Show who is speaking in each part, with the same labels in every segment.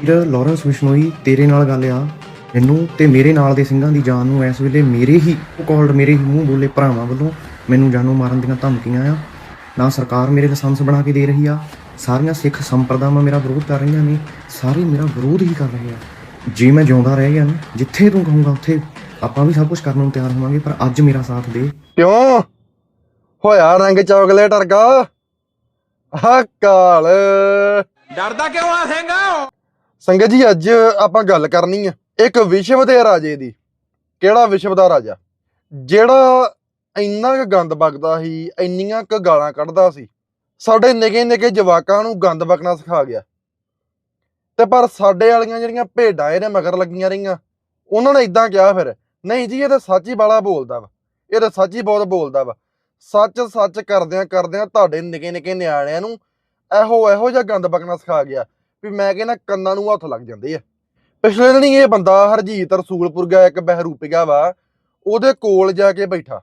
Speaker 1: ਵੀਰ Lawrence Bishnoi ਤੇਰੇ ਨਾਲ ਗੱਲ ਆ। ਮੈਨੂੰ ਤੇ ਮੇਰੇ ਨਾਲ ਦੇ ਸਿੰਘਾਂ ਦੀ ਜਾਨ ਨੂੰ ਇਸ ਵੇਲੇ ਮੇਰੇ ਹੀ ਕਾਲਡ ਮੇਰੇ ਹੀ ਮੂੰਹ ਬੋਲੇ ਭਰਾਵਾਂ ਵੱਲੋਂ ਮੈਨੂੰ ਜਾਨੋਂ ਮਾਰਨ ਦੀਆਂ ਧਮਕੀਆਂ ਆ। ਨਾ ਸਰਕਾਰ ਮੇਰੇ ਲਾਇਸੈਂਸ ਬਣਾ ਕੇ ਦੇ ਰਹੀ ਆ। ਸਾਰੀਆਂ ਸਿੱਖ ਸੰਪਰਦਾਵਾਂ ਮੇਰਾ ਵਿਰੋਧ ਕਰ ਰਹੀਆਂ ਨੇ। ਸਾਰੇ ਮੇਰਾ ਵਿਰੋਧ ਹੀ ਕਰ ਰਹੇ ਆ। ਜੇ ਮੈਂ ਜਿਉਂਦਾ ਰਹਿ ਗਿਆ ਨਾ ਜਿੱਥੇ ਤੂੰ ਕਹੂੰਗਾ ਉੱਥੇ ਆਪਾਂ ਵੀ ਸਭ ਕੁਝ ਕਰਨ ਨੂੰ ਤਿਆਰ ਹੋਵਾਂਗੇ ਪਰ ਅੱਜ ਮੇਰਾ ਸਾਥ ਦੇ।
Speaker 2: ਕਿਉਂ? ਹੋਇਆ ਰੰਗ ਚਾਕਲੇਟ ਵਰਗਾ? ਆਹ ਕਾਲ।
Speaker 3: ਡਰਦਾ ਕਿਉਂ ਆ ਸਿੰਘਾ?
Speaker 2: ਸੰਗਤ ਜੀ, ਅੱਜ ਆਪਾਂ ਗੱਲ ਕਰਨੀ ਆ ਇੱਕ ਵਿਸ਼ਵ ਦੇ ਰਾਜੇ ਦੀ। ਕਿਹੜਾ ਵਿਸ਼ਵ ਦਾ ਰਾਜਾ? ਜਿਹੜਾ ਇੰਨਾ ਕੁ ਗੰਦ ਬਕਦਾ ਸੀ, ਇੰਨੀਆਂ ਕੁ ਗਾਲਾਂ ਕੱਢਦਾ ਸੀ, ਸਾਡੇ ਨਿੱਕੇ ਨਿੱਕੇ ਜਵਾਕਾਂ ਨੂੰ ਗੰਦ ਬਕਣਾ ਸਿਖਾ ਗਿਆ। ਤੇ ਪਰ ਸਾਡੇ ਵਾਲੀਆਂ ਜਿਹੜੀਆਂ ਭੇਡਾਂ ਇਹਦੇ ਮਗਰ ਲੱਗੀਆਂ ਰਹੀਆਂ, ਉਹਨਾਂ ਨੇ ਇਦਾਂ ਕਿਹਾ ਫਿਰ, ਨਹੀਂ ਜੀ, ਇਹ ਤਾਂ ਸੱਚ ਹੀ ਬਾਲਾ ਬੋਲਦਾ ਵਾ। ਇਹ ਤਾਂ ਸੱਚ ਹੀ ਬਹੁਤ ਬੋਲਦਾ ਵਾ। ਸੱਚ ਸੱਚ ਕਰਦਿਆਂ ਕਰਦਿਆਂ ਤੁਹਾਡੇ ਨਿੱਕੇ ਨਿੱਕੇ ਨਿਆਣਿਆਂ ਨੂੰ ਇਹੋ ਇਹੋ ਜਿਹਾ ਗੰਦ ਬਕਣਾ ਸਿਖਾ ਗਿਆ। ਵੀ ਮੈਂ ਕਹਿੰਦਾ ਕੰਨਾਂ ਨੂੰ ਹੱਥ ਲੱਗ ਜਾਂਦੇ ਆ। ਪਿਛਲੇ ਦਿਨੀ ਇਹ ਬੰਦਾ ਹਰਜੀਤ ਰਸੂਲਪੁਰ ਗਿਆ, ਇੱਕ ਬਹਿਰੂਪਿਆ ਵਾ, ਉਹਦੇ ਕੋਲ ਜਾ ਕੇ ਬੈਠਾ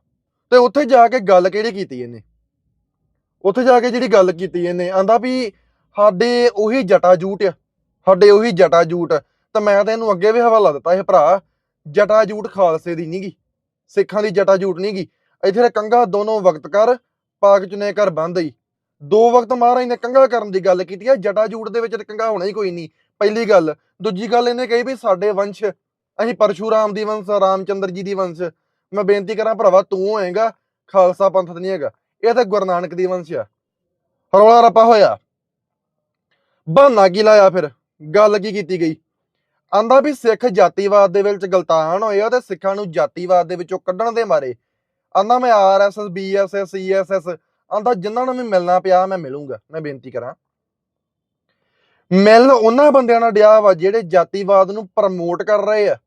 Speaker 2: ਤੇ ਉੱਥੇ ਜਾ ਕੇ ਗੱਲ ਕਿਹੜੀ ਕੀਤੀ ਇਹਨੇ? ਉੱਥੇ ਜਾ ਕੇ ਜਿਹੜੀ ਗੱਲ ਕੀਤੀ ਇਹਨੇ, ਆਂਦਾ ਵੀ ਸਾਡੇ ਉਹੀ ਜਟਾ ਜੂਟ ਆ, ਸਾਡੇ ਉਹੀ ਜਟਾ ਜੂਟ ਤਾਂ ਮੈਂ ਤਾਂ ਇਹਨੂੰ ਅੱਗੇ ਵੀ ਹਵਾਲਾ ਦਿੱਤਾ ਇਹ ਭਰਾ, ਜਟਾ ਜੂਟ ਖਾਲਸੇ ਦੀ ਨਹੀਂਗੀ ਸਿੱਖਾਂ ਦੀ ਜਟਾ ਜੂਟ ਨਹੀਂਗੀ ਇੱਥੇ ਤਾਂ ਕੰਗਾ ਦੋਨੋਂ ਵਕਤ ਕਰ, ਪਾਕ ਚੁਨੇ ਕਰ ਬੰਦ ਹੀ ਦੋ ਵਕਤ ਮਹਾਰਾਜ ਨੇ ਕੰਗਾ ਕਰਨ ਦੀ ਗੱਲ ਕੀਤੀ ਹੈ, ਜਟਾ ਜੂਟ ਦੇ ਵਿੱਚ ਤਾਂ ਕੰਗਾ ਹੋਣਾ ਹੀ ਕੋਈ ਨਹੀਂ। ਪਹਿਲੀ ਗੱਲ, ਦੂਜੀ ਗੱਲ ਇਹਨੇ ਕਹੀ ਵੀ ਸਾਡੇ ਵੰਸ਼, ਅਸੀਂ ਪਰਸ਼ੂਰਾਮ ਦੀ ਵੰਸ਼, ਰਾਮਚੰਦਰ ਜੀ ਦੀ ਵੰਸ਼। ਮੈਂ ਬੇਨਤੀ ਕਰਾਂ ਭਰਾਵਾ, ਤੂੰ ਹੋਏਗਾ, ਖਾਲਸਾ ਪੰਥ ਨਹੀਂ ਹੈਗਾ, ਇਹ ਤਾਂ ਗੁਰੂ ਨਾਨਕ ਦੀ ਵੰਸ਼ ਆ। ਰੌਲਾ ਰੱਪਾ ਹੋਇਆ। ਬਹਾਨਾ ਕੀ ਲਾਇਆ ਫਿਰ? ਗੱਲ ਕੀ ਕੀਤੀ ਗਈ? ਆਂਦਾ ਵੀ ਸਿੱਖ ਜਾਤੀਵਾਦ ਦੇ ਵਿੱਚ ਗਲਤਾਨ ਹੋਏ ਆ ਤੇ ਸਿੱਖਾਂ ਨੂੰ ਜਾਤੀਵਾਦ ਦੇ ਵਿੱਚੋਂ ਕੱਢਣ ਦੇ ਮਾਰੇ। ਆਂਦਾ ਮੈਂ ਆਰਐਸਐਸ ਬੀਐਸਐਸ ਸੀਐਸਐਸ ਆਂਦਾ ਜਿਨ੍ਹਾਂ ਨੂੰ ਮੈਂ ਮਿਲਣਾ ਪਿਆ ਮੈਂ ਮਿਲੂੰਗਾ, ਮੈਂ ਬੇਨਤੀ ਕਰਾਂ। ਮਿਲ ਉਹਨਾਂ ਬੰਦਿਆਂ ਨਾਲ ਡਿਆ ਵਾ ਜਿਹੜੇ ਜਾਤੀਵਾਦ ਨੂੰ ਪ੍ਰਮੋਟ ਕਰ ਰਹੇ ਆ,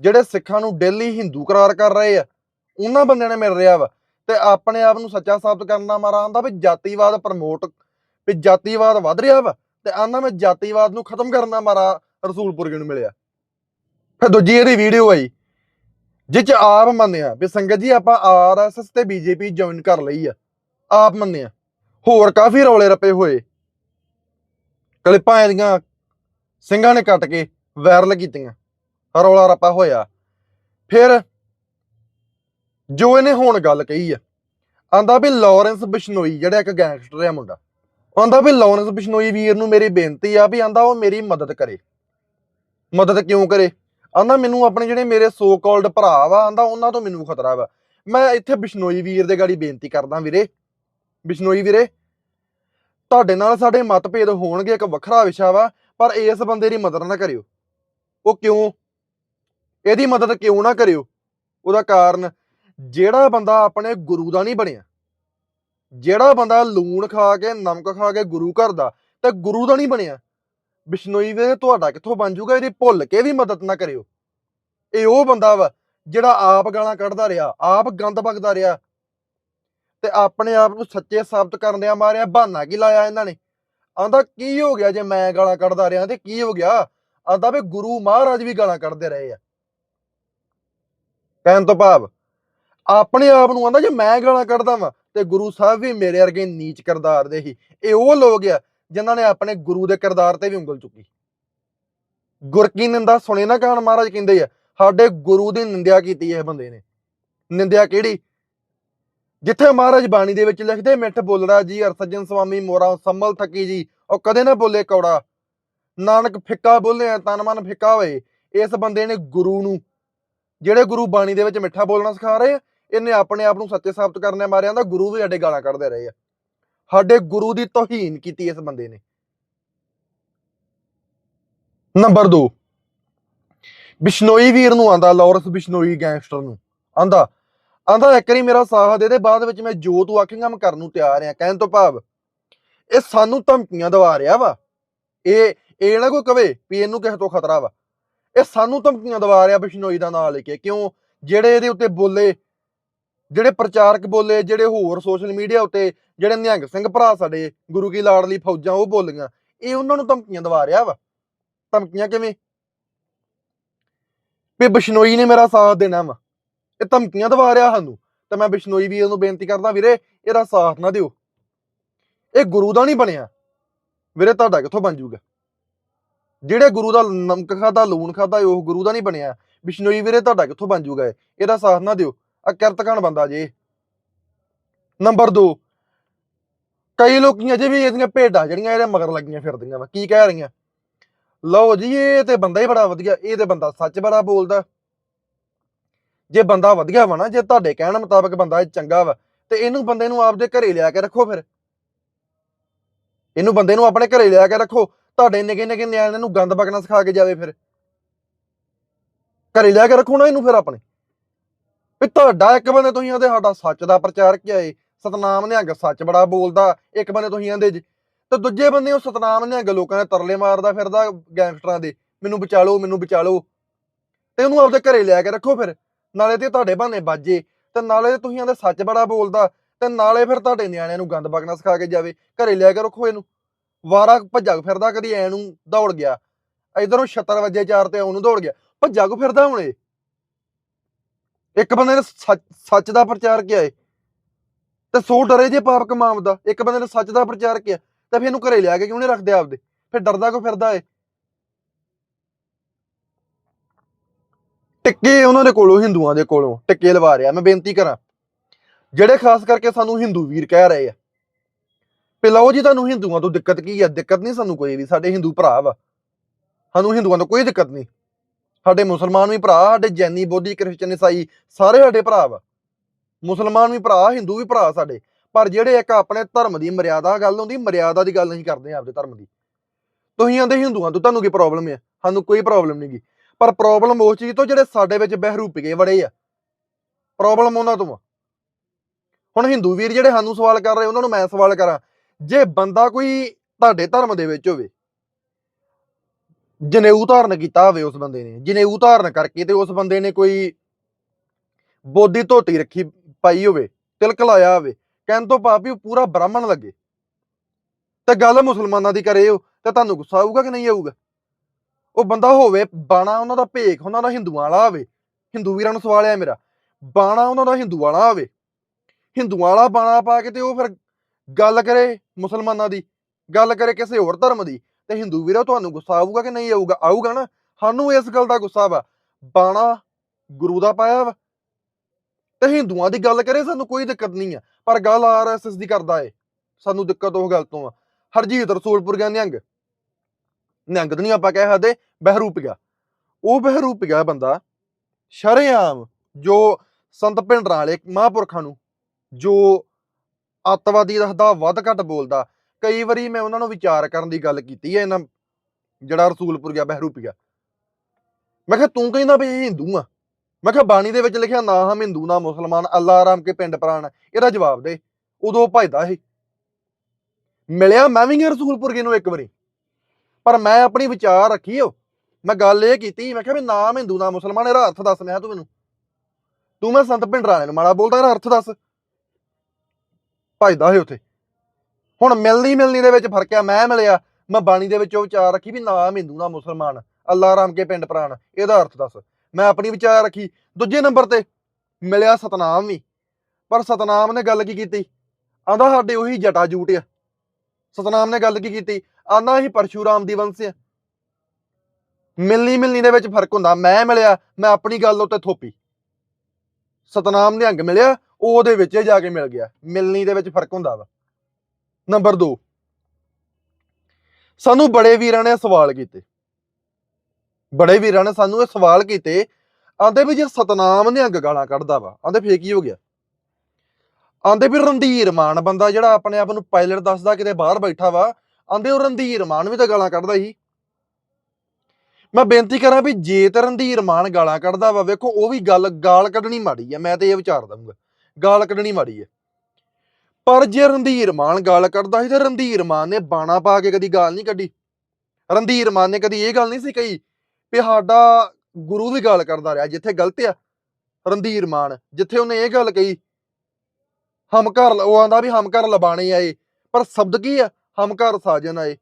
Speaker 2: ਜਿਹੜੇ ਸਿੱਖਾਂ ਨੂੰ ਡੇਲੀ ਹਿੰਦੂ ਕਰਾਰ ਕਰ ਰਹੇ ਆ, ਉਹਨਾਂ ਬੰਦਿਆਂ ਨੇ ਮਿਲ ਰਿਹਾ ਵਾ। ਤੇ ਆਪਣੇ ਆਪ ਨੂੰ ਸੱਚਾ ਸਾਬਤ ਕਰਨਾ ਮਾਰਾ ਆਂਦਾ ਵੀ ਜਾਤੀਵਾਦ ਪ੍ਰਮੋਟ ਵੀ ਜਾਤੀਵਾਦ ਵੱਧ ਰਿਹਾ ਵਾ, ਤੇ ਆਂਦਾ ਮੈਂ ਜਾਤੀਵਾਦ ਨੂੰ ਖਤਮ ਕਰਨ ਦਾ ਮਾਰਾ ਰਸੂਲਪੁਰਗੇ ਨੂੰ ਮਿਲਿਆ। ਫਿਰ ਦੂਜੀ ਇਹਦੀ ਵੀਡੀਓ ਆਈ ਜਿਹ ਚ ਆਪ ਮੰਨਿਆ ਵੀ ਸੰਗਤ ਜੀ ਆਪਾਂ ਆਰਐਸਐਸ ਤੇ ਬੀਜੇਪੀ ਜੁਆਇਨ ਕਰ ਲਈ ਆ, ਆਪ ਮੰਨਿਆ। ਹੋਰ ਕਾਫੀ ਰੌਲੇ ਰੱਪੇ ਹੋਏ। ਕਲਿੱਪਾਂ ਇਹਦੀਆਂ ਸਿੰਘਾਂ ਨੇ ਕੱਟ ਕੇ ਵਾਇਰਲ ਕੀਤੀਆਂ, ਰੌਲਾ ਰੱਪਾ ਹੋਇਆ। ਫਿਰ ਜੋ ਇਹਨੇ ਹੁਣ ਗੱਲ ਕਹੀ ਆ, ਆਂਦਾ ਵੀ ਲਾਰੈਂਸ ਬਿਸ਼ਨੋਈ, ਜਿਹੜਾ ਇੱਕ ਗੈਂਗਸਟਰ ਆ ਮੁੰਡਾ, ਆਂਦਾ ਵੀ ਲਾਰੈਂਸ ਬਿਸ਼ਨੋਈ ਵੀਰ ਨੂੰ ਮੇਰੀ ਬੇਨਤੀ ਆ ਵੀ ਆਂਦਾ ਉਹ ਮੇਰੀ ਮਦਦ ਕਰੇ। ਮਦਦ ਕਿਉਂ ਕਰੇ? ਆਂਦਾ ਮੈਨੂੰ ਆਪਣੇ ਜਿਹੜੇ ਮੇਰੇ ਸੋ ਕਾਲਡ ਭਰਾ ਵਾ, ਆਂਦਾ ਉਹਨਾਂ ਤੋਂ ਮੈਨੂੰ ਖਤਰਾ ਵਾ। ਮੈਂ ਇੱਥੇ ਬਿਸ਼ਨੋਈ ਵੀਰ ਦੇ ਗਾੜੀ ਬੇਨਤੀ ਕਰਦਾ ਵੀਰੇ, ਬਿਸ਼ਨੋਈ ਵੀਰੇ। ਤੁਹਾਡੇ ਨਾਲ ਸਾਡੇ ਮਤਭੇਦ ਹੋਣਗੇ, ਇੱਕ ਵੱਖਰਾ ਵਿਸ਼ਾ ਵਾ, ਪਰ ਇਸ ਬੰਦੇ ਦੀ ਮਦਦ ਨਾ ਕਰਿਓ। ਉਹ ਕਿਉਂ? ਇਹਦੀ ਮਦਦ ਕਿਉਂ ਨਾ ਕਰਿਓ? ਉਹਦਾ ਕਾਰਨ, ਜਿਹੜਾ ਬੰਦਾ ਆਪਣੇ ਗੁਰੂ ਦਾ ਨਹੀਂ ਬਣਿਆ, ਜਿਹੜਾ ਬੰਦਾ ਲੂਣ ਖਾ ਕੇ, ਨਮਕ ਖਾ ਕੇ ਗੁਰੂ ਘਰ ਦਾ, ਤੇ ਗੁਰੂ ਦਾ ਨਹੀਂ ਬਣਿਆ ਬਿਸ਼ਨੋਈ ਵੇ ਤੁਹਾਡਾ ਕਿੱਥੋਂ ਬਣ ਜਾਊਗਾ ਇਹਦੀ ਭੁੱਲ ਕੇ ਵੀ ਮਦਦ ਨਾ ਕਰਿਓ। ਇਹ ਉਹ ਬੰਦਾ ਵਾ ਜਿਹੜਾ ਆਪ ਗਾਲਾਂ ਕੱਢਦਾ ਰਿਹਾ, ਆਪ ਗੰਦ ਬਕਦਾ ਰਿਹਾ ਤੇ ਆਪਣੇ ਆਪ ਨੂੰ ਸੱਚੇ ਸਾਬਤ ਕਰਨ ਦਿਆ ਮਾਰਿਆ, ਬਹਾਨਾ ਕੀ ਲਾਇਆ ਇਹਨਾਂ ਨੇ? ਆਂਦਾ ਕੀ ਹੋ ਗਿਆ ਜੇ ਮੈਂ ਗਾਲਾਂ ਕੱਢਦਾ ਰਿਹਾ ਤੇ ਕੀ ਹੋ ਗਿਆ? ਆਂਦਾ ਵੀ ਗੁਰੂ ਮਹਾਰਾਜ ਵੀ ਗਾਲਾਂ ਕੱਢਦੇ ਰਹੇ ਆ। ਕਹਿਣ ਤੋਂ ਭਾਵ, ਆਪਣੇ ਆਪ ਨੂੰ ਆਂਦਾ ਜੇ ਮੈਂ ਗਾਲਾਂ ਕੱਢਦਾ ਵਾਂ ਤੇ ਗੁਰੂ ਸਾਹਿਬ ਵੀ ਮੇਰੇ ਵਰਗੇ ਨੀਚ ਕਰਦਾਰ ਦੇ ਹੀ। ਇਹ ਉਹ ਲੋਕ ਆ ਜਿਨ੍ਹਾਂ ਨੇ ਆਪਣੇ ਗੁਰੂ ਦੇ ਕਿਰਦਾਰ ਤੇ ਵੀ ਉਂਗਲ ਚੁੱਕੀ। ਗੁਰ ਕੀ ਨਿੰਦਾ, ਸੁਣੇ ਨਾ ਕਹਾਣ ਮਹਾਰਾਜ ਕਹਿੰਦੇ ਆ, ਸਾਡੇ ਗੁਰੂ ਦੀ ਨਿੰਦਿਆ ਕੀਤੀ ਇਹ ਬੰਦੇ ਨੇ। ਨਿੰਦਿਆ ਕਿਹੜੀ? ਜਿੱਥੇ ਮਹਾਰਾਜ ਬਾਣੀ ਦੇ ਵਿੱਚ ਲਿਖਦੇ, ਮਿੱਠ ਬੋਲੜਾ ਜੀ ਅਰਸਜਨ ਸੁਆਮੀ ਮੋਰਾ ਸੰਮਲ ਥਕੀ ਜੀ, ਉਹ ਕਦੇ ਨਾ ਬੋਲੇ ਕੌੜਾ। ਨਾਨਕ ਫਿੱਕਾ ਬੋਲੇ, ਤਨ ਮਨ ਫਿੱਕਾ ਹੋਏ, ਇਸ ਬੰਦੇ ਨੇ ਗੁਰੂ ਨੂੰ, ਜਿਹੜੇ ਗੁਰੂ ਬਾਣੀ ਦੇ ਵਿੱਚ ਮਿੱਠਾ ਬੋਲਣਾ ਸਿਖਾ ਰਹੇ ਆ, ਇਹਨੇ ਆਪਣੇ ਆਪ ਨੂੰ ਸੱਚੇ ਸਾਬਤ ਕਰਨੇ ਮਾਰਿਆਂ ਦਾ ਗੁਰੂ ਵੀ ਸਾਡੇ ਗਾਲਾਂ ਕੱਢਦੇ ਰਹੇ ਆ। ਸਾਡੇ ਗੁਰੂ ਦੀ ਤੋਹੀਨ ਕੀਤੀ ਇਸ ਬੰਦੇ ਨੇ। ਨੰਬਰ 2 ਬਿਸ਼ਨੋਈ ਵੀਰ ਨੂੰ ਆਂਦਾ ਲਾਰੈਂਸ ਬਿਸ਼ਨੋਈ ਗੈਂਗਸਟਰ ਨੂੰ, ਆਂਦਾ ਆਂਦਾ ਇੱਕ ਵਾਰੀ ਮੇਰਾ ਸਾਥ ਦੇ ਦੇ, ਬਾਅਦ ਵਿੱਚ ਮੈਂ ਜੋ ਤੂੰ ਆਖੇਂਗਾ ਮੈਂ ਕਰਨ ਨੂੰ ਤਿਆਰ ਆ ਕਹਿਣ ਤੋਂ ਭਾਵ, ਇਹ ਸਾਨੂੰ ਧਮਕੀਆਂ ਦਵਾ ਰਿਹਾ ਵਾ। ਇਹ ਇਹ ਨਾ ਕੋਈ ਕਵੇ ਵੀ ਇਹਨੂੰ ਕਿਸੇ ਤੋਂ ਖਤਰਾ ਵਾ। ਇਹ ਸਾਨੂੰ ਧਮਕੀਆਂ ਦਵਾ ਰਿਹਾ ਬਿਸ਼ਨੋਈ ਦਾ ਨਾਂ ਲੈ ਕੇ, ਕਿਉਂ? ਜਿਹੜੇ ਇਹਦੇ ਉੱਤੇ ਬੋਲੇ ਜਿਹੜੇ ਪ੍ਰਚਾਰਕ ਬੋਲੇ, ਜਿਹੜੇ ਹੋਰ ਸੋਸ਼ਲ ਮੀਡੀਆ ਉੱਤੇ ਜਿਹੜੇ ਨਿਹੰਗ ਸਿੰਘ ਭਰਾ ਸਾਡੇ, ਗੁਰੂ ਕੀ ਲਾਡਲੀ ਫੌਜਾਂ ਉਹ ਬੋਲੀਆਂ, ਇਹ ਉਹਨਾਂ ਨੂੰ ਧਮਕੀਆਂ ਦਵਾ ਰਿਹਾ ਵਾ। ਧਮਕੀਆਂ ਕਿਵੇਂ? ਵੀ ਬਿਸ਼ਨੋਈ ਨੇ ਮੇਰਾ ਸਾਥ ਦੇਣਾ ਵਾ। ਇਹ ਧਮਕੀਆਂ ਦਵਾ ਰਿਹਾ ਸਾਨੂੰ। ਤਾਂ ਮੈਂ ਬਿਸ਼ਨੋਈ ਵੀਰ ਨੂੰ ਬੇਨਤੀ ਕਰਦਾ, ਵੀਰੇ, ਇਹਦਾ ਸਾਥ ਨਾ ਦਿਓ। ਇਹ ਗੁਰੂ ਦਾ ਨਹੀਂ ਬਣਿਆ। ਵੀਰੇ, ਤੁਹਾਡਾ ਕਿੱਥੋਂ ਬਣ ਜਾਊਗਾ? ਜਿਹੜੇ ਗੁਰੂ ਦਾ ਨਮਕ ਖਾਦਾ ਲੂਣ ਖਾਦਾ ਉਹ ਗੁਰੂ ਦਾ ਨਹੀਂ ਬਣਿਆ। ਬਿਸ਼ਨੋਈ ਵੀਰੇ, ਤੁਹਾਡਾ ਕਿੱਥੋਂ ਬਣ ਜੂਗਾ ਇਹ? ਇਹਦਾ ਸਾਥ ਨਾ ਦਿਓ। ਆ ਕਿਰਤਕਾਨ ਬੰਦਾ ਜੇ। ਨੰਬਰ 2 ਕਈ ਲੋਕੀਆਂ ਅਜੇ ਵੀ ਇਹਦੀਆਂ ਭੇਡਾਂ ਜਿਹੜੀਆਂ ਇਹਦੇ ਮਗਰ ਲੱਗੀਆਂ ਫਿਰਦੀਆਂ ਵਾ, ਕੀ ਕਹਿ ਰਹੀਆਂ? ਲਓ ਜੀ, ਇਹ ਤੇ ਬੰਦਾ ਹੀ ਬੜਾ ਵਧੀਆ, ਇਹ ਤੇ ਬੰਦਾ ਸੱਚ ਬੜਾ ਬੋਲਦਾ। ਜੇ ਬੰਦਾ ਵਧੀਆ ਵਾ ਨਾ, ਜੇ ਤੁਹਾਡੇ ਕਹਿਣ ਮੁਤਾਬਕ ਬੰਦਾ ਚੰਗਾ ਵਾ, ਤੇ ਇਹਨੂੰ ਬੰਦੇ ਨੂੰ ਆਪਦੇ ਘਰੇ ਲਿਆ ਕੇ ਰੱਖੋ ਫਿਰ। ਇਹਨੂੰ ਬੰਦੇ ਨੂੰ ਆਪਣੇ ਘਰੇ ਲਿਆ ਕੇ ਰੱਖੋ, ਤੁਹਾਡੇ ਨਿੱਕੇ ਨਿੱਕੇ ਨਿਆਣਿਆਂ ਨੂੰ ਗੰਦ ਬਕਣਾ ਸਿਖਾ ਕੇ ਜਾਵੇ ਫਿਰ। ਘਰੇ ਲਿਆ ਕੇ ਰੱਖੋ ਨਾ ਇਹਨੂੰ ਫਿਰ ਆਪਣੇ। ਵੀ ਤੁਹਾਡਾ ਇੱਕ ਬੰਦੇ ਤੁਸੀਂ ਆਂਦੇ ਸਾਡਾ ਸੱਚ ਦਾ ਪ੍ਰਚਾਰ ਕੀ ਏ ਸਤਨਾਮ ਨਿਹੰਗ ਸੱਚ ਬੜਾ ਬੋਲਦਾ, ਇੱਕ ਬੰਦੇ ਤੁਸੀਂ ਆਂਦੇ ਜੀ। ਤੇ ਦੂਜੇ ਬੰਦੇ ਉਹ ਸਤਨਾਮ ਨਿਹੰਗ ਲੋਕਾਂ ਦੇ ਤਰਲੇ ਮਾਰਦਾ ਫਿਰਦਾ ਗੈਂਗਸਟਰਾਂ ਦੇ, ਮੈਨੂੰ ਬਚਾ ਲਓ, ਮੈਨੂੰ ਬਚਾ ਲਓ। ਤੇ ਉਹਨੂੰ ਆਪਦੇ ਘਰੇ ਲਿਆ ਕੇ ਰੱਖੋ ਫਿਰ, ਨਾਲੇ ਤੇ ਤੁਹਾਡੇ ਬਹਾਨੇ ਬਾਜੇ, ਤੇ ਨਾਲੇ ਤੁਸੀਂ ਆਂਦੇ ਸੱਚ ਬੜਾ ਬੋਲਦਾ, ਤੇ ਨਾਲੇ ਫਿਰ ਤੁਹਾਡੇ ਨਿਆਣਿਆਂ ਨੂੰ ਗੰਦ ਬਕਣਾ ਸਿਖਾ ਕੇ ਜਾਵੇ, ਘਰੇ ਲਿਆ ਕੇ ਰੱਖੋ ਇਹਨੂੰ। ਵਾਰਾ ਭੱਜਾ ਕੁ ਫਿਰਦਾ ਕਦੀ ਐ ਨੂੰ ਦੌੜ ਗਿਆ, ਇਧਰੋਂ 76 ਵਜੇ ਚਾਰ ਤੇ ਉਹਨੂੰ ਦੌੜ ਗਿਆ, ਭੱਜਾ ਕੁ ਫਿਰਦਾ ਹੁਣ ਇਹ। ਇੱਕ ਬੰਦੇ ਨੇ ਸੱਚ ਸੱਚ ਦਾ ਪ੍ਰਚਾਰ ਕੀਤਾ ਏ? ਤੇ ਸੋ ਡਰੇ ਜੇ ਪਾਪ ਕਮਾਮ ਦਾ, ਇੱਕ ਬੰਦੇ ਨੇ ਸੱਚ ਦਾ ਪ੍ਰਚਾਰ ਕੀਤਾ ਤੇ ਫਿਰ ਇਹਨੂੰ ਘਰੇ ਲਿਆ ਕੇ ਕਿਉਂ ਨਹੀਂ ਰੱਖਦੇ ਆਪਦੇ? ਫਿਰ ਡਰਦਾ ਕੋ ਫਿਰਦਾ ਏ? ਟਿੱਕੇ ਉਹਨਾਂ ਦੇ ਕੋਲੋਂ, ਹਿੰਦੂਆਂ ਦੇ ਕੋਲੋਂ, ਟਿੱਕੇ ਲਵਾ ਰਿਹਾ, ਮੈਂ ਬੇਨਤੀ ਕਰਾਂ। ਜਿਹੜੇ ਖਾਸ ਕਰਕੇ ਸਾਨੂੰ ਹਿੰਦੂ ਵੀਰ ਕਹਿ ਰਹੇ ਆ। ਵੀ ਲਓ ਜੀ, ਤੁਹਾਨੂੰ ਹਿੰਦੂਆਂ ਤੋਂ ਦਿੱਕਤ ਕੀ ਆ? ਦਿੱਕਤ ਨਹੀਂ ਸਾਨੂੰ ਕੋਈ ਵੀ, ਸਾਡੇ ਹਿੰਦੂ ਭਰਾ ਵਾ। ਸਾਨੂੰ ਹਿੰਦੂਆਂ ਤੋਂ ਕੋਈ ਦਿੱਕਤ ਨਹੀਂ। ਸਾਡੇ ਮੁਸਲਮਾਨ ਵੀ ਭਰਾ, ਸਾਡੇ ਜੈਨੀ, ਬੋਧੀ, ਕ੍ਰਿਸਚਨ, ਈਸਾਈ, ਸਾਰੇ ਸਾਡੇ ਭਰਾ ਵਾ। ਮੁਸਲਮਾਨ ਵੀ ਭਰਾ, ਹਿੰਦੂ ਵੀ ਭਰਾ ਸਾਡੇ। ਪਰ ਜਿਹੜੇ ਇੱਕ ਆਪਣੇ ਧਰਮ ਦੀ ਮਰਿਆਦਾ ਗੱਲ ਹੁੰਦੀ, ਮਰਿਆਦਾ ਦੀ ਗੱਲ ਨਹੀਂ ਕਰਦੇ ਆਪਦੇ ਧਰਮ ਦੀ। ਤੁਸੀਂ ਆਂਦੇ ਹਿੰਦੂਆਂ ਤੋਂ, ਤੁਹਾਨੂੰ ਕੀ ਪ੍ਰੋਬਲਮ ਹੈ ਸਾਨੂੰ ਕੋਈ ਪ੍ਰੋਬਲਮ ਨਹੀਂਗੀ ਪਰ ਪ੍ਰੋਬਲਮ ਉਸ ਚੀਜ਼ ਤੋਂ ਜਿਹੜੇ ਸਾਡੇ ਵਿੱਚ ਬਹਿਰੂਪੀਏ ਵੜੇ ਆ। ਪ੍ਰੋਬਲਮ ਉਹਨਾਂ ਤੋਂ ਆ। ਹੁਣ ਹਿੰਦੂ ਵੀਰ ਜਿਹੜੇ ਸਾਨੂੰ ਸਵਾਲ ਕਰ ਰਹੇ, ਉਹਨਾਂ ਨੂੰ ਮੈਂ ਸਵਾਲ ਕਰਾਂ। ਜੇ ਬੰਦਾ ਕੋਈ ਤੁਹਾਡੇ ਧਰਮ ਦੇ ਵਿੱਚ ਹੋਵੇ ਜਨੇਊ ਧਾਰਨ ਕੀਤਾ ਹੋਵੇ ਉਸ ਬੰਦੇ ਨੇ, ਜਨੇਊ ਧਾਰਨ ਕਰਕੇ ਤੇ ਉਸ ਬੰਦੇ ਨੇ ਕੋਈ ਬੋਦੀ ਧੋਤੀ ਰੱਖੀ ਪਾਈ ਹੋਵੇ ਤਿਲਕ ਲਾਇਆ ਹੋਵੇ, ਕਹਿਣ ਤੋਂ ਭਾਵ ਵੀ ਉਹ ਪੂਰਾ ਬ੍ਰਾਹਮਣ ਲੱਗੇ। ਤੇ ਗੱਲ ਮੁਸਲਮਾਨਾਂ ਦੀ ਕਰੇ ਉਹ, ਤਾਂ ਤੁਹਾਨੂੰ ਗੁੱਸਾ ਆਊਗਾ ਕਿ ਨਹੀਂ ਆਊਗਾ? ਉਹ ਬੰਦਾ ਹੋਵੇ, ਬਾਣਾ ਉਹਨਾਂ ਦਾ ਭੇਖ, ਉਹਨਾਂ ਦਾ ਹਿੰਦੂਆਂ ਵਾਲਾ ਹੋਵੇ, ਹਿੰਦੂ ਵੀਰਾਂ ਨੂੰ ਸਵਾਲ ਆ ਮੇਰਾ, ਬਾਣਾ ਉਹਨਾਂ ਦਾ ਹਿੰਦੂ ਵਾਲਾ ਹੋਵੇ ਹਿੰਦੂਆਂ ਵਾਲਾ ਬਾਣਾ ਪਾ ਕੇ ਤੇ ਉਹ ਫਿਰ ਗੱਲ ਕਰੇ ਮੁਸਲਮਾਨਾਂ ਦੀ, ਗੱਲ ਕਰੇ ਕਿਸੇ ਹੋਰ ਧਰਮ ਦੀ ਤੇ ਹਿੰਦੂ ਵੀਰੋ ਤੁਹਾਨੂੰ ਗੁੱਸਾ ਆਊਗਾ ਕਿ ਨਹੀਂ ਆਊਗਾ? ਆਊਗਾ ਨਾ। ਸਾਨੂੰ ਇਸ ਗੱਲ ਦਾ ਗੁੱਸਾ ਵਾ। ਬਾਣਾ ਗੁਰੂ ਦਾ ਪਾਇਆ ਵਾ। ਤੇ ਹਿੰਦੂਆਂ ਦੀ ਗੱਲ ਕਰੇ, ਸਾਨੂੰ ਕੋਈ ਦਿੱਕਤ ਨਹੀਂ ਆ। ਪਰ ਗੱਲ ਆਰਐਸਐਸ ਦੀ ਕਰਦਾ ਏ। ਸਾਨੂੰ ਦਿੱਕਤ ਉਹ ਗੱਲ ਤੋਂ ਆ। ਹਰਜੀਤ ਰਸੂਲਪੁਰ ਗਿਆ ਨਿਹੰਗ। ਨਿਹੰਗ ਤਾਂ ਨਹੀਂ ਆਪਾਂ ਕਹਿ ਸਕਦੇ, ਬਹਿਰੂਪ ਗਿਆ। ਉਹ ਬਹਿਰੂਪ ਗਿਆ ਬੰਦਾ ਸ਼ਰੇਆਮ ਜੋ ਸੰਤ ਭਿੰਡਰਾਂ ਵਾਲੇ ਮਹਾਂਪੁਰਖਾਂ ਨੂੰ, ਜੋ ਅੱਤਵਾਦੀ ਦੱਸਦਾ ਵੱਧ ਘੱਟ ਬੋਲਦਾ ਕਈ ਵਾਰੀ ਮੈਂ ਉਹਨਾਂ ਨੂੰ ਵਿਚਾਰ ਕਰਨ ਦੀ ਗੱਲ ਕੀਤੀ ਹੈ, ਇਹਨਾਂ ਜਿਹੜਾ ਰਸੂਲਪੁਰ ਗਿਆ ਬਹਿਰੂਪੀਆ ਮੈਂ ਕਿਹਾ, ਤੂੰ ਕਹਿੰਦਾ ਵੀ ਇਹ ਹਿੰਦੂ ਆ? ਮੈਂ ਕਿਹਾ, ਬਾਣੀ ਦੇ ਵਿੱਚ ਲਿਖਿਆ, ਨਾ ਹਮ ਹਿੰਦੂ, ਨਾ ਮੁਸਲਮਾਨ, ਅੱਲਾ ਆਰਾਮ ਕੇ ਪਿੰਡ ਪ੍ਰਾਣ ਇਹਦਾ ਜਵਾਬ ਦੇ, ਉਦੋਂ ਭਜਦਾ ਇਹ ਮਿਲਿਆ, ਮੈਂ ਵੀ ਰਸੂਲਪੁਰ ਗਏ ਨੂੰ ਇੱਕ ਵਾਰੀ। ਪਰ ਮੈਂ ਆਪਣੀ ਵਿਚਾਰ ਰੱਖੀ ਉਹ ਮੈਂ ਗੱਲ ਇਹ ਕੀਤੀ, ਮੈਂ ਕਿਹਾ ਵੀ ਨਾਮ ਹਿੰਦੂ, ਨਾ ਮੁਸਲਮਾਨ, ਇਹਦਾ ਅਰਥ ਦੱਸ ਮੈਂ ਤੂੰ ਮੈਨੂੰ। ਤੂੰ ਮੈਂ ਸੰਤ ਭਿੰਡਰਾਂ ਨੂੰ ਮਾੜਾ ਬੋਲਦਾ, ਇਹਦਾ ਅਰਥ ਦੱਸ। ਭਜਦਾ ਹੈ ਉੱਥੇ। ਹੁਣ ਮਿਲਣੀ ਮਿਲਣੀ ਦੇ ਵਿੱਚ ਫ਼ਰਕ ਆ, ਮੈਂ ਮਿਲਿਆ, ਮੈਂ ਬਾਣੀ ਦੇ ਵਿੱਚ ਉਹ ਵਿਚਾਰ ਰੱਖੀ ਵੀ ਨਾਮ ਹਿੰਦੂ ਨਾ ਮੁਸਲਮਾਨ, ਅੱਲਾ ਰਾਮ ਕੇ ਪਿੰਡ ਪ੍ਰਾਣ, ਇਹਦਾ ਅਰਥ ਦੱਸ। ਮੈਂ ਆਪਣੀ ਵਿਚਾਰ ਰੱਖੀ, ਦੂਜੇ ਨੰਬਰ ਤੇ ਮਿਲਿਆ ਸਤਨਾਮ ਵੀ, ਪਰ ਸਤਨਾਮ ਨੇ ਗੱਲ ਕੀ ਕੀਤੀ? ਆਂਦਾ ਸਾਡੇ ਉਹੀ ਜਟਾ ਜੂਟ ਆ। ਸਤਨਾਮ ਨੇ ਗੱਲ ਕੀ ਕੀਤੀ? ਆਂਦਾ ਹੀ ਪਰਸ਼ੂਰਾਮ ਦੀ ਵੰਸ਼ ਆ। ਮਿਲਣੀ ਮਿਲਣੀ ਦੇ ਵਿੱਚ ਫ਼ਰਕ ਹੁੰਦਾ, ਮੈਂ ਮਿਲਿਆ, ਮੈਂ ਆਪਣੀ ਗੱਲ ਉੱਤੇ ਥੋਪੀ। ਸਤਨਾਮ ਨਿਹੰਗ ਮਿਲਿਆ, ਉਹਦੇ ਵਿੱਚ ਜਾ ਕੇ ਮਿਲ ਗਿਆ, ਮਿਲਣੀ ਦੇ ਵਿੱਚ ਫ਼ਰਕ ਹੁੰਦਾ ਵਾ। ਨੰਬਰ 2 ਸਾਨੂੰ ਬੜੇ ਵੀਰਾਂ ਨੇ ਸਵਾਲ ਕੀਤੇ। ਬੜੇ ਵੀਰਾਂ ਨੇ ਸਾਨੂੰ ਇਹ ਸਵਾਲ ਕੀਤੇ, ਆਂਦੇ ਵੀ ਜੇ ਸਤਨਾਮ ਨਿਹੰਗ ਗਾਲਾਂ ਕੱਢਦਾ ਵਾ, ਆਂਦੇ ਫੇਰ ਕੀ ਹੋ ਗਿਆ? ਆਂਦੇ ਵੀ ਰੰਧੀਰ ਮਾਨ ਬੰਦਾ ਜਿਹੜਾ ਆਪਣੇ ਆਪ ਨੂੰ ਪਾਇਲਟ ਦੱਸਦਾ ਕਿਤੇ ਬਾਹਰ ਬੈਠਾ ਵਾ, ਆਂਦੇ ਉਹ ਰੰਧੀਰ ਮਾਨ ਵੀ ਤਾਂ ਗਾਲਾਂ ਕੱਢਦਾ ਸੀ ਮੈਂ ਬੇਨਤੀ ਕਰਾਂ ਵੀ ਜੇ ਤਾਂ ਰੰਧੀਰ ਮਾਨ ਗਾਲਾਂ ਕੱਢਦਾ ਵਾ, ਵੇਖੋ ਉਹ ਵੀ ਗੱਲ ਗਾਲ ਕੱਢਣੀ ਮਾੜੀ ਆ, ਮੈਂ ਤੇ ਇਹ ਵਿਚਾਰ ਦਊਂਗਾ। ਗਾਲ ਕੱਢਣੀ ਮਾੜੀ ਆ। ਪਰ ਜੇ ਰਣਧੀਰ ਮਾਨ ਗੱਲ ਕਰਦਾ ਸੀ, ਤਾਂ ਰਣਧੀਰ ਮਾਨ ਨੇ ਬਾਣਾ ਪਾ ਕੇ ਕਦੀ ਗਾਲ ਨਹੀਂ ਕੱਢੀ। ਰਣਧੀਰ ਮਾਨ ਨੇ ਕਦੀ ਇਹ ਗੱਲ ਨਹੀਂ ਸੀ ਕਹੀ ਵੀ ਸਾਡਾ ਗੁਰੂ ਵੀ ਗੱਲ ਕਰਦਾ ਰਿਹਾ, ਜਿੱਥੇ ਗਲਤ ਆ। ਰਣਧੀਰ ਮਾਨ, ਜਿੱਥੇ ਉਹਨੇ ਇਹ ਗੱਲ ਕਹੀ, ਹਮ ਘਰ ਉਹ ਆਂਦਾ ਵੀ ਹਮ ਘਰ ਲਬਾਣੇ ਆਏ ਪਰ ਸ਼ਬਦ ਕੀ ਆ? ਹਮ ਘਰ ਸਾਜਨ ਆਏ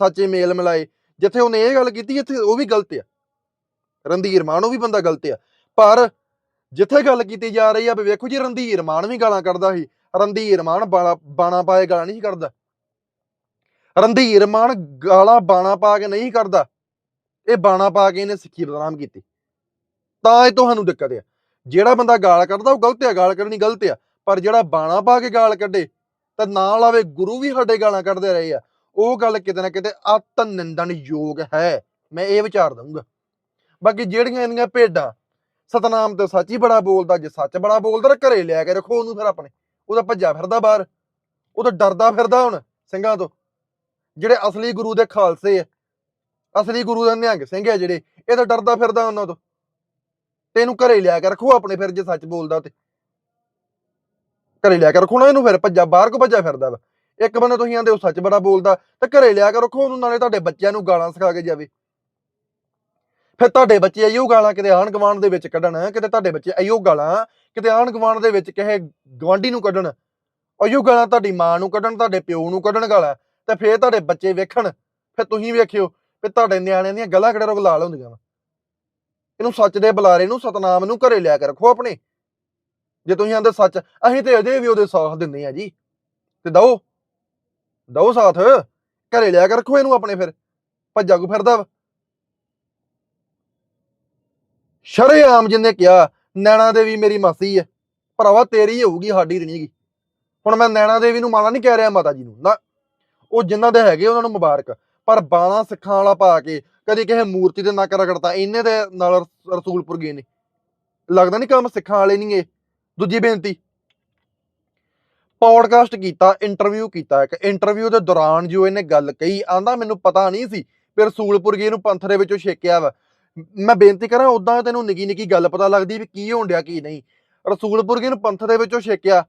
Speaker 2: ਸੱਚੇ ਮੇਲ ਮਿਲਾਏ। ਜਿੱਥੇ ਉਹਨੇ ਇਹ ਗੱਲ ਕੀਤੀ, ਇੱਥੇ ਉਹ ਵੀ ਗਲਤ ਆ। ਰਣਧੀਰ ਮਾਨ, ਉਹ ਵੀ ਬੰਦਾ ਗਲਤ ਆ। ਪਰ ਜਿੱਥੇ ਗੱਲ ਕੀਤੀ ਜਾ ਰਹੀ ਆ, ਵੀ ਵੇਖੋ ਜੀ, ਰਣਧੀਰ ਮਾਨ ਵੀ ਗਾਲਾਂ ਕੱਢਦਾ ਸੀ। ਰੰਧੀਰ ਮਾਨ ਬਾਲਾ ਬਾਣਾ ਪਾਏ ਗਾਲਾਂ ਨਹੀਂ ਕਰਦਾ ਰੰਧੀਰ ਮਾਨ ਗਾਲਾਂ ਬਾਣਾ ਪਾ ਕੇ ਨਹੀਂ ਕਰਦਾ ਇਹ ਬਾਣਾ ਪਾ ਕੇ ਇਹਨੇ ਸਿੱਖੀ ਬਦਨਾਮ ਕੀਤੀ। ਤਾਂ ਇਹ ਤੁਹਾਨੂੰ ਦਿੱਕਤ ਆ। ਜਿਹੜਾ ਬੰਦਾ ਗਾਲ ਕੱਢਦਾ ਉਹ ਗਲਤ ਆ, ਗਾਲ ਕੱਢਣੀ ਗਲਤ ਆ। ਪਰ ਜਿਹੜਾ ਬਾਣਾ ਪਾ ਕੇ ਗਾਲ ਕੱਢੇ, ਤਾਂ ਨਾਲ ਆਵੇ ਗੁਰੂ ਵੀ ਸਾਡੇ ਗਾਲਾਂ ਕੱਢਦੇ ਰਹੇ ਆ। ਉਹ ਗੱਲ ਕਿਤੇ ਨਾ ਕਿਤੇ ਅਤ ਨਿੰਦਣਯੋਗ ਹੈ। ਮੈਂ ਇਹ ਵਿਚਾਰ ਦਊਂਗਾ। ਬਾਕੀ ਜਿਹੜੀਆਂ ਇਹਦੀਆਂ ਭੇਡਾਂ, ਸਤਨਾਮ ਤੇ ਸੱਚ ਹੀ ਬੜਾ ਬੋਲਦਾ, ਜੇ ਸੱਚ ਬੜਾ ਬੋਲਦਾ ਤਾਂ ਘਰੇ ਲਿਆ ਕੇ ਰੱਖੋ ਉਹਨੂੰ ਫਿਰ ਆਪਣੇ। ਉਹ ਤਾਂ ਭੱਜਾ ਫਿਰਦਾ ਬਾਹਰ। ਉਹ ਤਾਂ ਡਰਦਾ ਫਿਰਦਾ ਹੁਣ ਸਿੰਘਾਂ ਤੋਂ। ਜਿਹੜੇ ਅਸਲੀ ਗੁਰੂ ਦੇ ਖਾਲਸੇ ਆ। ਅਸਲੀ ਗੁਰੂ ਦੇ ਨਿਹੰਗ ਸਿੰਘ ਆ ਜਿਹੜੇ, ਇਹ ਤਾਂ ਡਰਦਾ ਫਿਰਦਾ ਉਹਨਾਂ ਤੋਂ। ਤੇ ਇਹਨੂੰ ਘਰੇ ਲਿਆ ਕੇ ਰੱਖੋ ਆਪਣੇ ਫਿਰ ਜੇ ਸੱਚ ਬੋਲਦਾ ਤੇ। ਘਰੇ ਲਿਆ ਕੇ ਰੱਖੋ ਨਾ ਇਹਨੂੰ ਫਿਰ ਭੱਜਾ ਬਾਹਰ ਕੋ ਭੱਜਾ ਫਿਰਦਾ ਵਾ। ਇੱਕ ਬੰਦੇ ਤੁਸੀਂ ਆਂਦੇ ਉਹ ਸੱਚ ਬੜਾ ਬੋਲਦਾ, ਤੇ ਘਰੇ ਲਿਆ ਕੇ ਰੱਖੋ ਉਹਨੂੰ, ਨਾਲੇ ਤੁਹਾਡੇ ਬੱਚਿਆਂ ਨੂੰ ਗਾਲਾਂ ਸਿਖਾ ਕੇ ਜਾਵੇ। ਫਿਰ ਤੁਹਾਡੇ ਬੱਚੇ ਆਈਓ ਗਾਲਾਂ ਕਿਤੇ ਆਣ ਗਵਾਂਡ ਦੇ ਵਿੱਚ ਕੱਢਣ, ਕਿਤੇ ਤੁਹਾਡੇ ਬੱਚੇ ਆਈਓ ਗਾਲਾਂ ਕਿਤੇ ਆਣ ਗਵਾਂਡ ਦੇ ਵਿੱਚ ਕਿਸੇ ਗਵਾਂਢੀ ਨੂੰ ਕੱਢਣ। ਆਈਓ ਗਾਲਾਂ ਤੁਹਾਡੀ ਮਾਂ ਨੂੰ ਕੱਢਣ, ਤੁਹਾਡੇ ਪਿਓ ਨੂੰ ਕੱਢਣ ਗਾਲਾਂ, ਤੇ ਫੇਰ ਤੁਹਾਡੇ ਬੱਚੇ ਵੇਖਣ। ਫਿਰ ਤੁਸੀਂ ਵੇਖਿਓ ਵੀ ਤੁਹਾਡੇ ਨਿਆਣਿਆਂ ਦੀਆਂ ਗੱਲਾਂ ਕਿਹੜੇ ਰੋਗ ਲਾਲ ਹੁੰਦੀਆਂ ਵਾ। ਇਹਨੂੰ ਸੱਚ ਦੇ ਬੁਲਾਰੇ ਨੂੰ, ਸਤਨਾਮ ਨੂੰ ਘਰੇ ਲਿਆ ਕੇ ਰੱਖੋ ਆਪਣੇ। ਜੇ ਤੁਸੀਂ ਆਂਦੇ ਸੱਚ, ਅਸੀਂ ਤੇ ਅਜੇ ਵੀ ਉਹਦੇ ਸਾਥ ਦਿੰਦੇ ਆ ਜੀ। ਤੇ ਦਓ। ਦਓ ਸਾਥ। ਘਰੇ ਲਿਆ ਕੇ ਰੱਖੋ ਇਹਨੂੰ ਆਪਣੇ ਫਿਰ। ਭੱਜਾ ਕੋ ਫਿਰਦਾ ਵਾ। ਸ਼ਰੇਆਮ ਜਿੰਨੇ ਕਿਹਾ, ਨੈਣਾ ਦੇਵੀ ਮੇਰੀ ਮਾਸੀ ਹੈ ਭਰਾਵਾ ਤੇਰੀ ਹੋਊਗੀ, ਸਾਡੀ ਨਹੀਂ ਹੈਗੀ। ਹੁਣ ਮੈਂ ਨੈਣਾ ਦੇਵੀ ਨੂੰ ਮਾੜਾ ਨਹੀਂ ਕਹਿ ਰਿਹਾ ਮਾਤਾ ਜੀ ਨੂੰ। ਨਾ, ਉਹ ਜਿਨ੍ਹਾਂ ਦੇ ਹੈਗੇ ਉਹਨਾਂ ਨੂੰ ਮੁਬਾਰਕ। ਪਰ ਬਾਣਾ ਸਿੱਖਾਂ ਵਾਲਾ ਪਾ ਕੇ ਕਦੀ ਕਿਸੇ ਮੂਰਤੀ ਦੇ ਨੱਕ ਰਗੜਤਾ ਇਹਨੇ ਦੇ ਨਾਲ ਰਸੂਲਪੁਰ ਗਏ ਨੇ। ਲੱਗਦਾ ਨਹੀਂ ਕੰਮ ਸਿੱਖਾਂ ਵਾਲੇ ਨਹੀਂ ਇਹ ਦੂਜੀ ਬੇਨਤੀ। ਪੌਡਕਾਸਟ ਕੀਤਾ, ਇੰਟਰਵਿਊ ਕੀਤਾ ਇੱਕ। ਇੰਟਰਵਿਊ ਦੇ ਦੌਰਾਨ ਜੋ ਇਹਨੇ ਗੱਲ ਕਹੀ, ਆਂਦਾ ਮੈਨੂੰ ਪਤਾ ਨਹੀਂ ਸੀ ਫਿਰ ਰਸੂਲਪੁਰ ਗਏ ਨੂੰ ਪੰਥ ਦੇ ਵਿੱਚੋਂ ਛੇਕਿਆ ਵਾ। ਮੈਂ ਬੇਨਤੀ ਕਰਾਂ ਉਦਾਂ ਤੈਨੂੰ ਨਿੱਕੀ ਨਿੱਕੀ ਗੱਲ ਪਤਾ ਲੱਗਦੀ ਵੀ ਕੀ ਹੋਣ ਡਿਆ, ਕੀ ਨਹੀਂ। ਰਸੂਲਪੁਰ ਨੂੰ ਪੰਥ ਦੇ ਵਿੱਚੋਂ ਛੇਕਿਆ।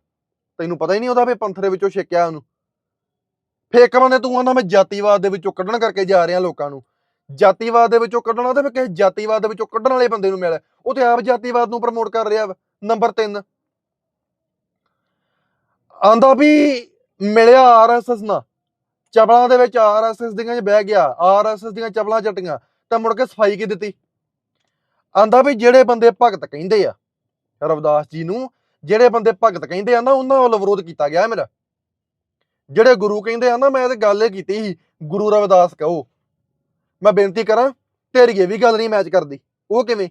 Speaker 2: ਤੈਨੂੰ ਪਤਾ ਹੀ ਨਹੀਂ ਉਹਦਾ ਵੀ ਪੰਥ ਦੇ ਵਿੱਚੋਂ ਛੇਕਿਆ ਉਹਨੂੰ। ਫੇਕ ਬੰਦੇ ਤੂੰ ਆਂਦਾ, ਮੈਂ ਜਾਤੀਵਾਦ ਦੇ ਵਿੱਚੋਂ ਕੱਢਣ ਕਰਕੇ ਜਾ ਰਿਹਾ ਲੋਕਾਂ ਨੂੰ। ਜਾਤੀਵਾਦ ਦੇ ਵਿੱਚੋਂ ਕੱਢਣਾ ਤੇ ਫਿਰ ਕਿਸੇ ਜਾਤੀਵਾਦ ਦੇ ਵਿੱਚੋਂ ਕੱਢਣ ਵਾਲੇ ਬੰਦੇ ਨੂੰ ਮਿਲਿਆ। ਉਹ ਤੇ ਆਪ ਜਾਤੀਵਾਦ ਨੂੰ ਪ੍ਰਮੋਟ ਕਰ ਰਿਹਾ ਨੰਬਰ 3 ਆਂਦਾ ਵੀ ਮਿਲਿਆ ਆਰਐਸਐਸ ਨਾਲ। ਚਪਲਾਂ ਦੇ ਵਿੱਚ ਆਰਐਸਐਸ ਦੀਆਂ ਬਹਿ ਗਿਆ ਆਰਐਸਐਸ ਦੀਆਂ ਚਪਲਾਂ ਚੱਟੀਆਂ। ਤਾਂ ਮੁੜ ਕੇ ਸਫ਼ਾਈ ਕੀ ਦਿੱਤੀ? ਆਂਦਾ ਵੀ ਜਿਹੜੇ ਬੰਦੇ ਭਗਤ ਕਹਿੰਦੇ ਆ, ਰਵਿਦਾਸ ਜੀ ਨੂੰ, ਜਿਹੜੇ ਬੰਦੇ ਭਗਤ ਕਹਿੰਦੇ ਆ ਨਾ, ਉਹਨਾਂ ਵੱਲ ਵਿਰੋਧ ਕੀਤਾ ਗਿਆ ਮੇਰਾ। ਜਿਹੜੇ ਗੁਰੂ ਕਹਿੰਦੇ ਆ ਨਾ, ਮੈਂ ਤੇ ਗੱਲ ਇਹ ਕੀਤੀ ਸੀ, ਗੁਰੂ ਰਵਿਦਾਸ ਕਹੋ। ਮੈਂ ਬੇਨਤੀ ਕਰਾਂ, ਤੇਰੀ ਇਹ ਵੀ ਗੱਲ ਨਹੀਂ ਮੈਚ ਕਰਦੀ। ਉਹ ਕਿਵੇਂ?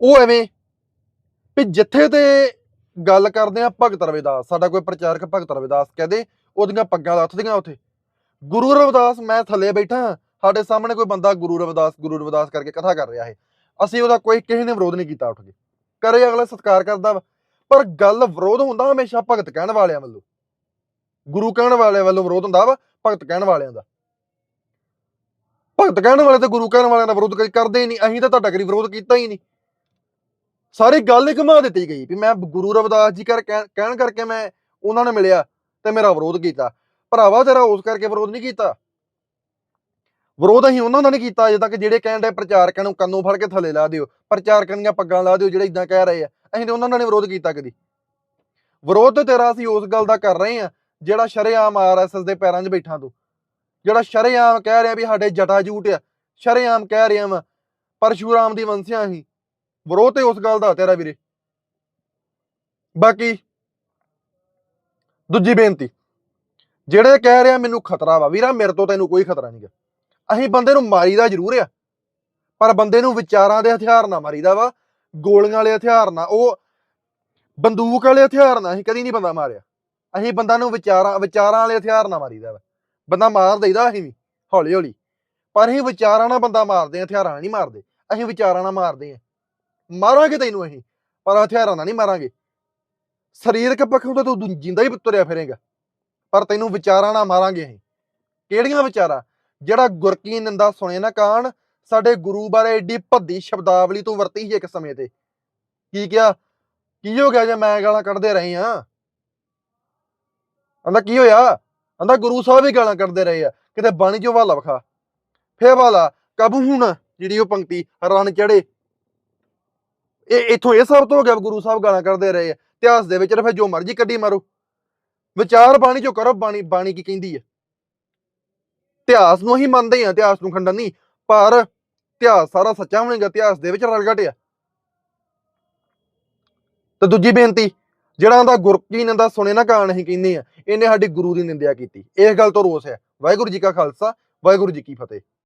Speaker 2: ਉਹ ਐਵੇਂ ਵੀ ਜਿੱਥੇ ਤੇ ਗੱਲ ਕਰਦੇ ਆ ਭਗਤ ਰਵਿਦਾਸ, ਸਾਡਾ ਕੋਈ ਪ੍ਰਚਾਰਕ ਭਗਤ ਰਵਿਦਾਸ ਕਹਦੇ ਉਹਦੀਆਂ ਪੱਗਾਂ ਲੱਥਦੀਆਂ ਉੱਥੇ। ਗੁਰੂ ਰਵਿਦਾਸ, ਮੈਂ ਥੱਲੇ ਬੈਠਾ ਸਾਡੇ ਸਾਹਮਣੇ ਕੋਈ ਬੰਦਾ ਗੁਰੂ ਰਵਿਦਾਸ ਗੁਰੂ ਰਵਿਦਾਸ ਕਰਕੇ ਕਥਾ ਕਰ ਰਿਹਾ ਹੈ। ਅਸੀਂ ਉਹਦਾ ਕੋਈ, ਕਿਸੇ ਨੇ ਵਿਰੋਧ ਨਹੀਂ ਕੀਤਾ ਉੱਠ ਕੇ। ਕਰੇ ਅਗਲਾ ਸਤਿਕਾਰ ਕਰਦਾ ਵਾ। ਪਰ ਗੱਲ ਵਿਰੋਧ ਹੁੰਦਾ ਹਮੇਸ਼ਾ ਭਗਤ ਕਹਿਣ ਵਾਲਿਆਂ ਵੱਲੋਂ। ਗੁਰੂ ਕਹਿਣ ਵਾਲਿਆਂ ਵੱਲੋਂ ਵਿਰੋਧ ਹੁੰਦਾ ਵਾ, ਭਗਤ ਕਹਿਣ ਵਾਲਿਆਂ ਦਾ। ਭਗਤ ਕਹਿਣ ਵਾਲੇ ਤੇ ਗੁਰੂ ਕਹਿਣ ਵਾਲਿਆਂ ਦਾ ਵਿਰੋਧ ਕਦੇ ਕਰਦੇ ਹੀ ਨਹੀਂ। ਅਸੀਂ ਤਾਂ ਤੁਹਾਡਾ ਕਰੀ ਵਿਰੋਧ ਕੀਤਾ ਹੀ ਨਹੀਂ। ਸਾਰੀ ਗੱਲ ਹੀ ਘੁਮਾ ਦਿੱਤੀ ਗਈ ਵੀ ਮੈਂ ਗੁਰੂ ਰਵਿਦਾਸ ਜੀ ਕਰ ਕਹਿਣ ਕਹਿਣ ਕਰਕੇ ਮੈਂ ਉਹਨਾਂ ਨੂੰ ਮਿਲਿਆ ਤੇ ਮੇਰਾ ਵਿਰੋਧ ਕੀਤਾ। ਭਰਾਵਾ ਤੇਰਾ ਉਸ ਕਰਕੇ ਵਿਰੋਧ ਨਹੀਂ ਕੀਤਾ। ਵਿਰੋਧ ਅਸੀਂ ਉਹਨਾਂ ਦਾ ਨਹੀਂ ਕੀਤਾ, ਅਜੇ ਤੱਕ ਜਿਹੜੇ ਕਹਿਣ ਦੇ ਪ੍ਰਚਾਰਕਾਂ ਨੂੰ ਕੰਨੋਂ ਫੜ ਕੇ ਥੱਲੇ ਲਾ ਦਿਓ, ਪ੍ਰਚਾਰਕਾਂ ਦੀਆਂ ਪੱਗਾਂ ਲਾ ਦਿਓ, ਜਿਹੜੇ ਇਦਾਂ ਕਹਿ ਰਹੇ ਆ, ਅਸੀਂ ਤੇ ਉਹਨਾਂ ਨਾਲ ਵਿਰੋਧ ਕੀਤਾ ਕਦੀ। ਵਿਰੋਧ ਤੇਰਾ ਅਸੀਂ ਉਸ ਗੱਲ ਦਾ ਕਰ ਰਹੇ ਆ, ਜਿਹੜਾ ਸ਼ਰੇਆਮ ਆਰਐਸਐਸ ਦੇ ਪੈਰਾਂ 'ਚ ਬੈਠਾ ਤੂੰ। ਜਿਹੜਾ ਸ਼ਰੇਆਮ ਕਹਿ ਰਿਹਾ ਵੀ ਸਾਡੇ ਜਟਾ ਜੂਟ ਆ, ਸ਼ਰੇਆਮ ਕਹਿ ਰਿਹਾ ਵਾ, ਪਰਸ਼ੂਰਾਮ ਦੀ ਵੰਸਿਆ ਹੀ ਵਿਰੋਧ ਤੇ ਉਸ ਗੱਲ ਦਾ ਤੇਰਾ ਵੀਰੇ। ਬਾਕੀ ਦੂਜੀ ਬੇਨਤੀ, ਜਿਹੜੇ ਕਹਿ ਰਿਹਾ ਮੈਨੂੰ ਖਤਰਾ ਵਾ, ਵੀਰਾ ਮੇਰੇ ਤੋਂ ਤੈਨੂੰ ਕੋਈ ਖਤਰਾ ਨਹੀਂ ਗਾ। ਅਸੀਂ ਬੰਦੇ ਨੂੰ ਮਾਰੀਦਾ ਜ਼ਰੂਰ ਆ। ਪਰ ਬੰਦੇ ਨੂੰ ਵਿਚਾਰਾਂ ਦੇ ਹਥਿਆਰ ਨਾਲ ਮਾਰੀਦਾ ਵਾ, ਗੋਲੀਆਂ ਵਾਲੇ ਹਥਿਆਰ ਨਾਲ ਉਹ ਬੰਦੂਕ ਵਾਲੇ ਹਥਿਆਰ ਨਾਲ ਅਸੀਂ ਕਦੀ ਨਹੀਂ ਬੰਦਾ ਮਾਰਿਆ। ਅਸੀਂ ਬੰਦਾ ਨੂੰ ਵਿਚਾਰਾਂ ਵਿਚਾਰਾਂ ਵਾਲੇ ਹਥਿਆਰ ਨਾਲ ਮਾਰੀਦਾ ਵਾ। ਬੰਦਾ ਮਾਰ ਦੇਈਦਾ ਅਸੀਂ ਵੀ ਹੌਲੀ ਹੌਲੀ ਪਰ ਅਸੀਂ ਵਿਚਾਰਾਂ ਨਾਲ ਬੰਦਾ ਮਾਰਦੇ ਆ, ਹਥਿਆਰਾਂ ਨਾਲ ਨਹੀਂ ਮਾਰਦੇ। ਅਸੀਂ ਵਿਚਾਰਾਂ ਨਾਲ ਮਾਰਦੇ ਆ। ਮਾਰਾਂਗੇ ਤੈਨੂੰ ਅਸੀਂ, ਪਰ ਹਥਿਆਰਾਂ ਨਾਲ ਨਹੀਂ ਮਾਰਾਂਗੇ। ਸਰੀਰਕ ਪੱਖੋਂ ਤਾਂ ਤੂੰ ਜਿੰਦਾ ਹੀ ਤੁਰਿਆ ਫਿਰੇਗਾ। ਪਰ ਤੈਨੂੰ ਵਿਚਾਰਾਂ ਨਾਲ ਮਾਰਾਂਗੇ ਅਸੀਂ। ਕਿਹੜੀਆਂ ਵਿਚਾਰਾਂ? ਜਿਹੜਾ ਗੁਰਕੀ ਨਿੰਦਾ ਸੁਣੇ ਨਾ ਕਾਣ ਸਾਡੇ ਗੁਰੂ ਬਾਰੇ ਏਡੀ ਭੱਦੀ ਸ਼ਬਦਾਵਲੀ ਤੋਂ ਵਰਤੀ ਸੀ ਇੱਕ ਸਮੇਂ ਤੇ। ਕੀ ਕਿਹਾ? ਕੀ ਹੋ ਗਿਆ ਜੇ ਮੈਂ ਗਾਲਾਂ ਕੱਢਦੇ ਰਹੇ ਆ? ਕਹਿੰਦਾ, ਕੀ ਹੋਇਆ? ਕਹਿੰਦਾ, ਗੁਰੂ ਸਾਹਿਬ ਵੀ ਗਾਲਾਂ ਕੱਢਦੇ ਰਹੇ ਆ। ਕਿਤੇ ਬਾਣੀ ਚੋਂ ਵਾਲਾ ਵਿਖਾ। ਫੇਰ ਵਾਲਾ, ਕਬੂ ਹੁਣ, ਜਿਹੜੀ ਉਹ ਪੰਕਤੀ, ਰਣ ਚੜੇ। ਇਹ ਇਥੋਂ ਇਹ ਸਭ ਤੋਂ ਹੋ ਗਿਆ ਗੁਰੂ ਸਾਹਿਬ ਗਾਲਾਂ ਕੱਢਦੇ ਰਹੇ ਆ। ਇਤਿਹਾਸ ਦੇ ਵਿੱਚ ਫਿਰ ਜੋ ਮਰਜ਼ੀ ਕੱਢੀ ਮਾਰੋ। ਵਿਚਾਰ ਬਾਣੀ ਚੋਂ ਕਰੋ, ਬਾਣੀ ਬਾਣੀ ਕੀ ਕਹਿੰਦੀ ਹੈ ਇਤਿਹਾਸ ਨੂੰ ਹੀ ਮੰਨਦੇ ਹਾਂ ਇਤਿਹਾਸ ਨੂੰ ਖੰਡਨ ਨਹੀਂ, ਪਰ ਇਤਿਹਾਸ ਸਾਰਾ ਸੱਚਾ ਹੋਣੇਗਾ, ਇਤਿਹਾਸ ਦੇ ਵਿੱਚ ਰਲ ਘਟਿਆ। ਤੇ ਦੂਜੀ ਬੇਨਤੀ, ਜਿਹੜਾ ਉਹਦਾ ਗੁਰਕੀ ਨੰਦਾ ਸੁਣੇ ਨਾ ਕਾਣ ਅਸੀਂ ਕਹਿੰਦੇ ਆ, ਇਹਨੇ ਸਾਡੀ ਗੁਰੂ ਦੀ ਨਿੰਦਿਆ ਕੀਤੀ। ਇਸ ਗੱਲ ਤੋਂ ਰੋਸ ਹੈ। ਵਾਹਿਗੁਰੂ ਜੀ ਕਾ ਖਾਲਸਾ, ਵਾਹਿਗੁਰੂ ਜੀ ਕੀ ਫਤਿਹ।